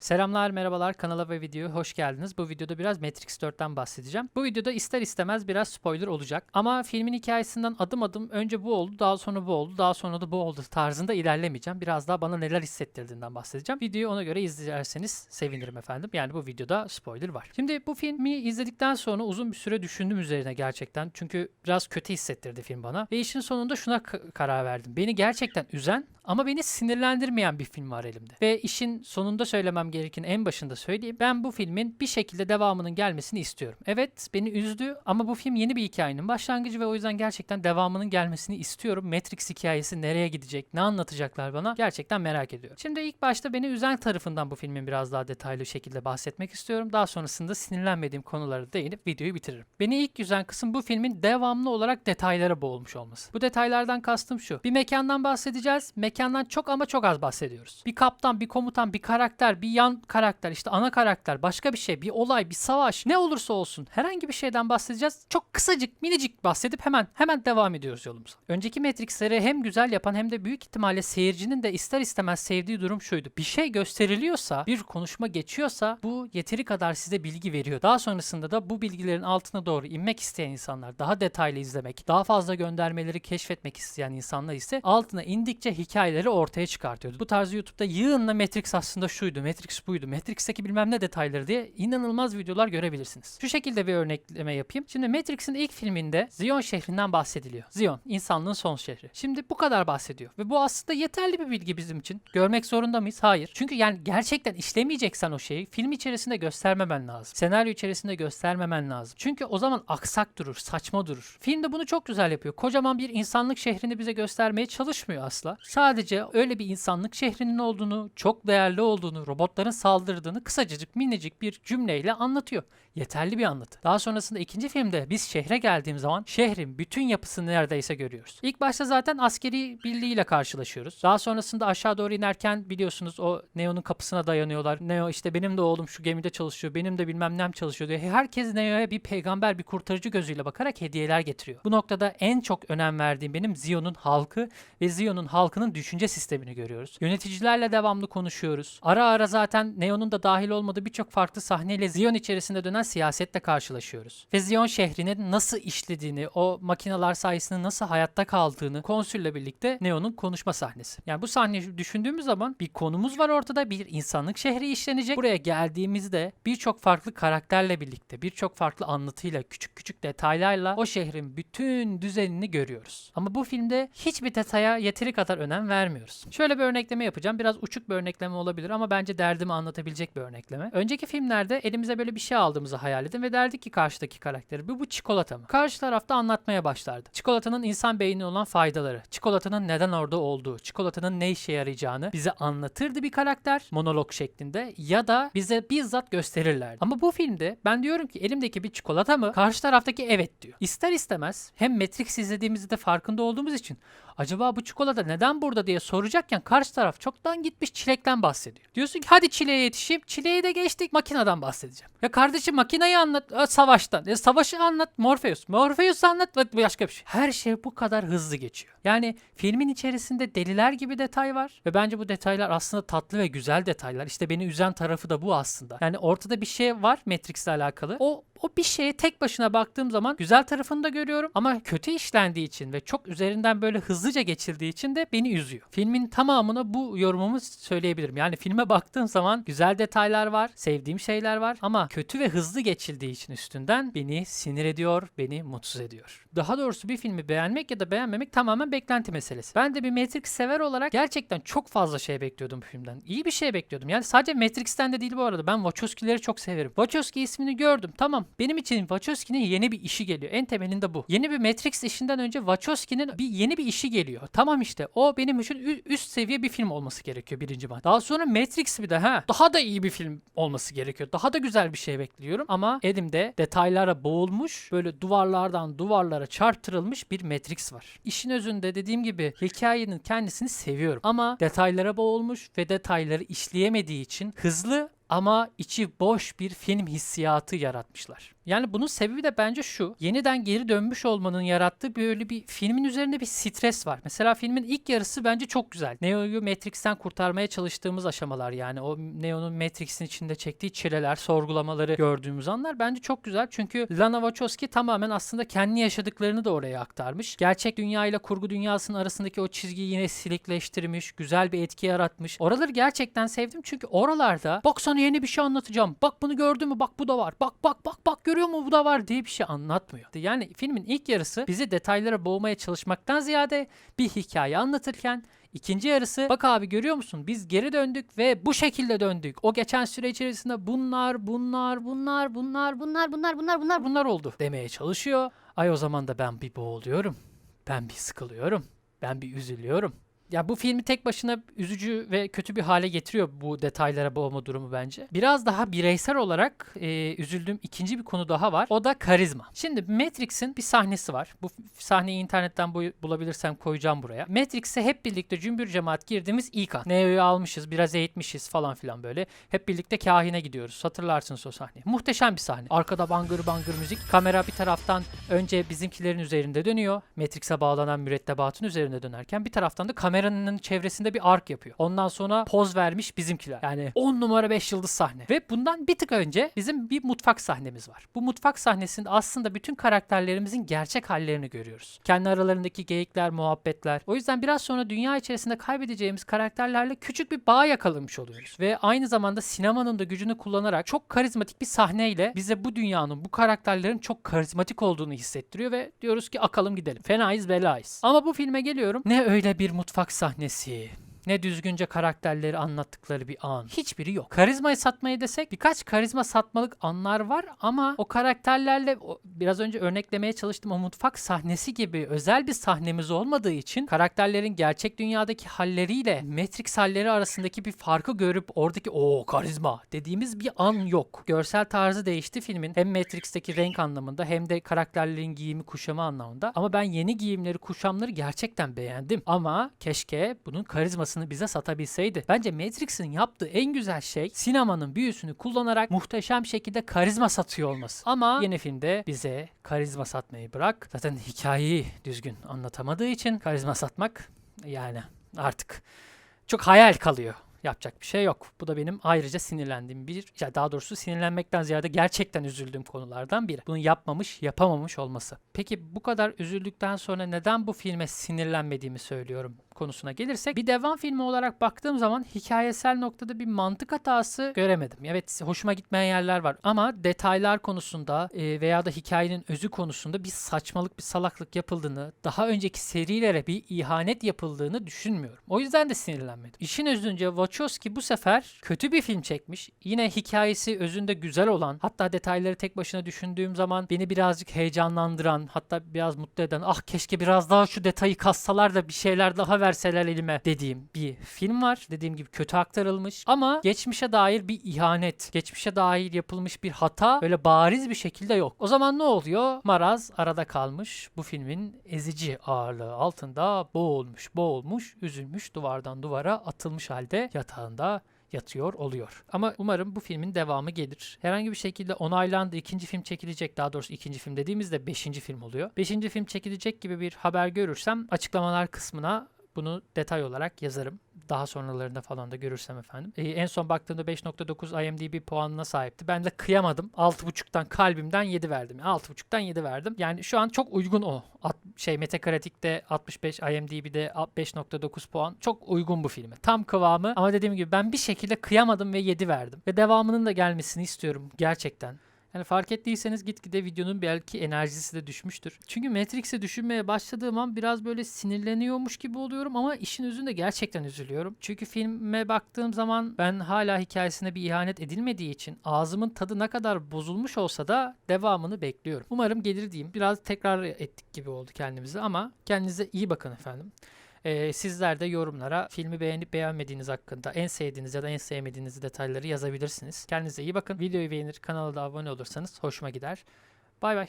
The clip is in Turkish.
Selamlar, merhabalar. Kanala ve videoya hoş geldiniz. Bu videoda biraz Matrix 4'ten bahsedeceğim. Bu videoda ister istemez biraz spoiler olacak. Ama filmin hikayesinden adım adım önce bu oldu, daha sonra bu oldu, daha sonra da bu oldu tarzında ilerlemeyeceğim. Biraz daha bana neler hissettirdiğinden bahsedeceğim. Videoyu ona göre izlerseniz sevinirim efendim. Yani bu videoda spoiler var. Şimdi bu filmi izledikten sonra uzun bir süre düşündüm üzerine gerçekten. Çünkü biraz kötü hissettirdi film bana. Ve işin sonunda şuna karar verdim. Beni gerçekten üzen ama beni sinirlendirmeyen bir film var elimde. Ve işin sonunda söylemem gereken en başında söyleyeyim. Ben bu filmin bir şekilde devamının gelmesini istiyorum. Evet beni üzdü ama bu film yeni bir hikayenin başlangıcı ve o yüzden gerçekten devamının gelmesini istiyorum. Matrix hikayesi nereye gidecek, ne anlatacaklar bana gerçekten merak ediyorum. Şimdi ilk başta beni üzen tarafından bu filmin biraz daha detaylı şekilde bahsetmek istiyorum. Daha sonrasında sinirlenmediğim konulara değinip videoyu bitiririm. Beni ilk üzen kısım bu filmin devamlı olarak detaylara boğulmuş olması. Bu detaylardan kastım şu. Bir mekandan bahsedeceğiz. Mekandan çok ama çok az bahsediyoruz. Bir kaptan, bir komutan, bir karakter, bir yan karakter, işte ana karakter, başka bir şey, bir olay, bir savaş, ne olursa olsun herhangi bir şeyden bahsedeceğiz. Çok kısacık, minicik bahsedip hemen hemen devam ediyoruz yolumuza. Önceki Matrix'leri hem güzel yapan hem de büyük ihtimalle seyircinin de ister istemez sevdiği durum şuydu. Bir şey gösteriliyorsa, bir konuşma geçiyorsa bu yeteri kadar size bilgi veriyor. Daha sonrasında da bu bilgilerin altına doğru inmek isteyen insanlar, daha detaylı izlemek, daha fazla göndermeleri keşfetmek isteyen insanlar ise altına indikçe hikayeleri ortaya çıkartıyordu. Bu tarz YouTube'da yığınla Matrix aslında şuydu, Matrix buydu, Matrix'teki bilmem ne detayları diye inanılmaz videolar görebilirsiniz. Şu şekilde bir örnekleme yapayım. Şimdi Matrix'in ilk filminde Zion şehrinden bahsediliyor. Zion, insanlığın son şehri. Şimdi bu kadar bahsediyor. Ve bu aslında yeterli bir bilgi bizim için. Görmek zorunda mıyız? Hayır. Çünkü yani gerçekten işlemeyeceksen o şeyi film içerisinde göstermemen lazım. Senaryo içerisinde göstermemen lazım. Çünkü o zaman aksak durur, saçma durur. Filmde bunu çok güzel yapıyor. Kocaman bir insanlık şehrini bize göstermeye çalışmıyor asla. Sadece öyle bir insanlık şehrinin olduğunu, çok değerli olduğunu, robotların saldırdığını kısacık minicik bir cümleyle anlatıyor. Yeterli bir anlatı. Daha sonrasında ikinci filmde biz şehre geldiğim zaman şehrin bütün yapısını neredeyse görüyoruz. İlk başta zaten askeri birliğiyle karşılaşıyoruz. Daha sonrasında aşağı doğru inerken biliyorsunuz o Neo'nun kapısına dayanıyorlar. Neo işte benim de oğlum şu gemide çalışıyor, benim de bilmem nem çalışıyor diyor. Herkes Neo'ya bir peygamber, bir kurtarıcı gözüyle bakarak hediyeler getiriyor. Bu noktada en çok önem verdiğim benim Zion'un halkı ve Zion'un halkının düşünce sistemini görüyoruz. Yöneticilerle devamlı konuşuyoruz. Ara ara zaten Neo'nun da dahil olmadığı birçok farklı sahneyle Zion içerisinde dönen siyasetle karşılaşıyoruz. Ve Zion şehrinin nasıl işlediğini, o makineler sayesinde nasıl hayatta kaldığını konsülle birlikte Neo'nun konuşma sahnesi. Yani bu sahneyi düşündüğümüz zaman bir konumuz var ortada, bir insanlık şehri işlenecek. Buraya geldiğimizde birçok farklı karakterle birlikte, birçok farklı anlatıyla, küçük küçük detaylarla o şehrin bütün düzenini görüyoruz. Ama bu filmde hiçbir detaya yeteri kadar önem vermiyoruz. Şöyle bir örnekleme yapacağım. Biraz uçuk bir örnekleme olabilir ama bence derdimi anlatabilecek bir örnekleme. Önceki filmlerde elimize böyle bir şey aldığımızı hayal edin ve derdik ki karşıdaki karakteri bu bu çikolata mı? Karşı tarafta anlatmaya başlardı. Çikolatanın insan beynine olan faydaları, çikolatanın neden orada olduğu, çikolatanın ne işe yarayacağını bize anlatırdı bir karakter monolog şeklinde ya da bize bizzat gösterirlerdi. Ama bu filmde ben diyorum ki elimdeki bir çikolata mı? Karşı taraftaki evet diyor. İster istemez hem Matrix izlediğimizde farkında olduğumuz için acaba bu çikolata neden burada diye soracakken karşı taraf çoktan gitmiş çilekten bahsediyor. Diyorsun ki hadi çileğe yetişeyim. Çileği de geçtik makineden bahsedeceğim. Ya kardeşim makineyi anlat Aa, savaştan. Ya savaşı anlat Morpheus. Morpheus anlat başka bir şey. Her şey bu kadar hızlı geçiyor. Yani filmin içerisinde deliler gibi detay var ve bence bu detaylar aslında tatlı ve güzel detaylar. İşte beni üzen tarafı da bu aslında. Yani ortada bir şey var Matrix'le alakalı. O o bir şeye tek başına baktığım zaman güzel tarafını da görüyorum ama kötü işlendiği için ve çok üzerinden böyle hızlıca geçildiği için de beni üzüyor. Filmin tamamına bu yorumumu söyleyebilirim. Yani filme baktığım zaman güzel detaylar var, sevdiğim şeyler var ama kötü ve hızlı geçildiği için üstünden beni sinir ediyor, beni mutsuz ediyor. Daha doğrusu bir filmi beğenmek ya da beğenmemek tamamen beklenti meselesi. Ben de bir Matrix sever olarak gerçekten çok fazla şey bekliyordum bu filmden. İyi bir şey bekliyordum. Yani sadece Matrix'ten de değil bu arada. Ben Wachowski'leri çok severim. Wachowski ismini gördüm. Tamam. Benim için Wachowski'nin yeni bir işi geliyor. En temelinde bu. Yeni bir Matrix işinden önce Wachowski'nin bir yeni bir işi geliyor. Tamam işte. O benim için üst seviye bir film olması gerekiyor birinci madde. Daha sonra Matrix bir de ha. Daha da iyi bir film olması gerekiyor. Daha da güzel bir şey bekliyorum. Ama elimde detaylara boğulmuş böyle duvarlardan duvarlara çarptırılmış bir Matrix var. İşin özünde dediğim gibi hikayenin kendisini seviyorum. Ama detaylara boğulmuş ve detayları işleyemediği için hızlı ama içi boş bir film hissiyatı yaratmışlar. Yani bunun sebebi de bence şu. Yeniden geri dönmüş olmanın yarattığı böyle bir filmin üzerinde bir stres var. Mesela filmin ilk yarısı bence çok güzel. Neo'yu Matrix'ten kurtarmaya çalıştığımız aşamalar yani. O Neo'nun Matrix'in içinde çektiği çileler, sorgulamaları gördüğümüz anlar bence çok güzel. Çünkü Lana Wachowski tamamen aslında kendi yaşadıklarını da oraya aktarmış. Gerçek dünya ile kurgu dünyasının arasındaki o çizgiyi yine silikleştirmiş. Güzel bir etki yaratmış. Oraları gerçekten sevdim çünkü oralarda bak sana yeni bir şey anlatacağım. Bak bunu gördün mü? Bak bu da var. Bak bak bak bak görüyor mu bu da var diye bir şey anlatmıyor. Yani filmin ilk yarısı bizi detaylara boğmaya çalışmaktan ziyade bir hikaye anlatırken İkinci yarısı bak abi görüyor musun biz geri döndük ve bu şekilde döndük. O geçen süre içerisinde bunlar bunlar bunlar bunlar bunlar bunlar bunlar bunlar bunlar oldu demeye çalışıyor. Ay o zaman da ben bir boğuluyorum. Ben bir sıkılıyorum. Ben bir üzülüyorum. Ya bu filmi tek başına üzücü ve kötü bir hale getiriyor bu detaylara boğma durumu bence. Biraz daha bireysel olarak e, üzüldüğüm ikinci bir konu daha var. O da karizma. Şimdi Matrix'in bir sahnesi var. Bu sahneyi internetten bu- bulabilirsem koyacağım buraya. Matrix'e hep birlikte cümbür cemaat girdiğimiz ilk an. Neo'yu almışız, biraz eğitmişiz falan filan böyle. Hep birlikte kahine gidiyoruz. Hatırlarsınız o sahneyi. Muhteşem bir sahne. Arkada bangır bangır müzik. Kamera bir taraftan önce bizimkilerin üzerinde dönüyor. Matrix'e bağlanan mürettebatın üzerinde dönerken bir taraftan da kameranın çevresinde bir ark yapıyor. Ondan sonra poz vermiş bizimkiler. Yani 10 numara 5 yıldız sahne. Ve bundan bir tık önce bizim bir mutfak sahnemiz var. Bu mutfak sahnesinde aslında bütün karakterlerimizin gerçek hallerini görüyoruz. Kendi aralarındaki geyikler, muhabbetler. O yüzden biraz sonra dünya içerisinde kaybedeceğimiz karakterlerle küçük bir bağ yakalamış oluyoruz. Ve aynı zamanda sinemanın da gücünü kullanarak çok karizmatik bir sahneyle bize bu dünyanın, bu karakterlerin çok karizmatik olduğunu hissettiriyor ve diyoruz ki akalım gidelim. Fenayız belayız. Ama bu filme geliyorum. Ne öyle bir mutfak atak sahnesi. Ne düzgünce karakterleri anlattıkları bir an. Hiçbiri yok. Karizmayı satmayı desek birkaç karizma satmalık anlar var ama o karakterlerle o- biraz önce örneklemeye çalıştım o mutfak sahnesi gibi özel bir sahnemiz olmadığı için karakterlerin gerçek dünyadaki halleriyle Matrix halleri arasındaki bir farkı görüp oradaki o karizma dediğimiz bir an yok. Görsel tarzı değişti filmin. Hem Matrix'teki renk anlamında hem de karakterlerin giyimi kuşamı anlamında. Ama ben yeni giyimleri kuşamları gerçekten beğendim. Ama keşke bunun karizmasını bize satabilseydi. Bence Matrix'in yaptığı en güzel şey sinemanın büyüsünü kullanarak muhteşem şekilde karizma satıyor olması. Ama yeni filmde bize karizma satmayı bırak. Zaten hikayeyi düzgün anlatamadığı için karizma satmak yani artık çok hayal kalıyor. Yapacak bir şey yok. Bu da benim ayrıca sinirlendiğim bir, ya daha doğrusu sinirlenmekten ziyade gerçekten üzüldüğüm konulardan biri. Bunu yapmamış, yapamamış olması. Peki bu kadar üzüldükten sonra neden bu filme sinirlenmediğimi söylüyorum konusuna gelirsek bir devam filmi olarak baktığım zaman hikayesel noktada bir mantık hatası göremedim. Evet hoşuma gitmeyen yerler var ama detaylar konusunda e, veya da hikayenin özü konusunda bir saçmalık bir salaklık yapıldığını daha önceki serilere bir ihanet yapıldığını düşünmüyorum. O yüzden de sinirlenmedim. İşin özünce Wachowski bu sefer kötü bir film çekmiş. Yine hikayesi özünde güzel olan hatta detayları tek başına düşündüğüm zaman beni birazcık heyecanlandıran hatta biraz mutlu eden ah keşke biraz daha şu detayı kassalar da bir şeyler daha verseler elime dediğim bir film var. Dediğim gibi kötü aktarılmış ama geçmişe dair bir ihanet, geçmişe dair yapılmış bir hata böyle bariz bir şekilde yok. O zaman ne oluyor? Maraz arada kalmış. Bu filmin ezici ağırlığı altında boğulmuş, boğulmuş, üzülmüş, duvardan duvara atılmış halde yatağında yatıyor oluyor. Ama umarım bu filmin devamı gelir. Herhangi bir şekilde onaylandı ikinci film çekilecek daha doğrusu ikinci film dediğimizde beşinci film oluyor. Beşinci film çekilecek gibi bir haber görürsem açıklamalar kısmına bunu detay olarak yazarım. Daha sonralarında falan da görürsem efendim. Ee, en son baktığımda 5.9 IMDb puanına sahipti. Ben de kıyamadım. 6.5'tan kalbimden 7 verdim. 6.5'tan 7 verdim. Yani şu an çok uygun o. At, şey Metacritic'te 65, IMDb'de 5.9 puan. Çok uygun bu filme. Tam kıvamı ama dediğim gibi ben bir şekilde kıyamadım ve 7 verdim. Ve devamının da gelmesini istiyorum gerçekten. Yani fark ettiyseniz gitgide videonun belki enerjisi de düşmüştür. Çünkü Matrix'i düşünmeye başladığım an biraz böyle sinirleniyormuş gibi oluyorum ama işin özünde gerçekten üzülüyorum. Çünkü filme baktığım zaman ben hala hikayesine bir ihanet edilmediği için ağzımın tadı ne kadar bozulmuş olsa da devamını bekliyorum. Umarım gelir diyeyim. Biraz tekrar ettik gibi oldu kendimizi ama kendinize iyi bakın efendim. Ee, sizler de yorumlara filmi beğenip beğenmediğiniz hakkında en sevdiğiniz ya da en sevmediğiniz detayları yazabilirsiniz. Kendinize iyi bakın. Videoyu beğenir, kanala da abone olursanız hoşuma gider. Bay bay.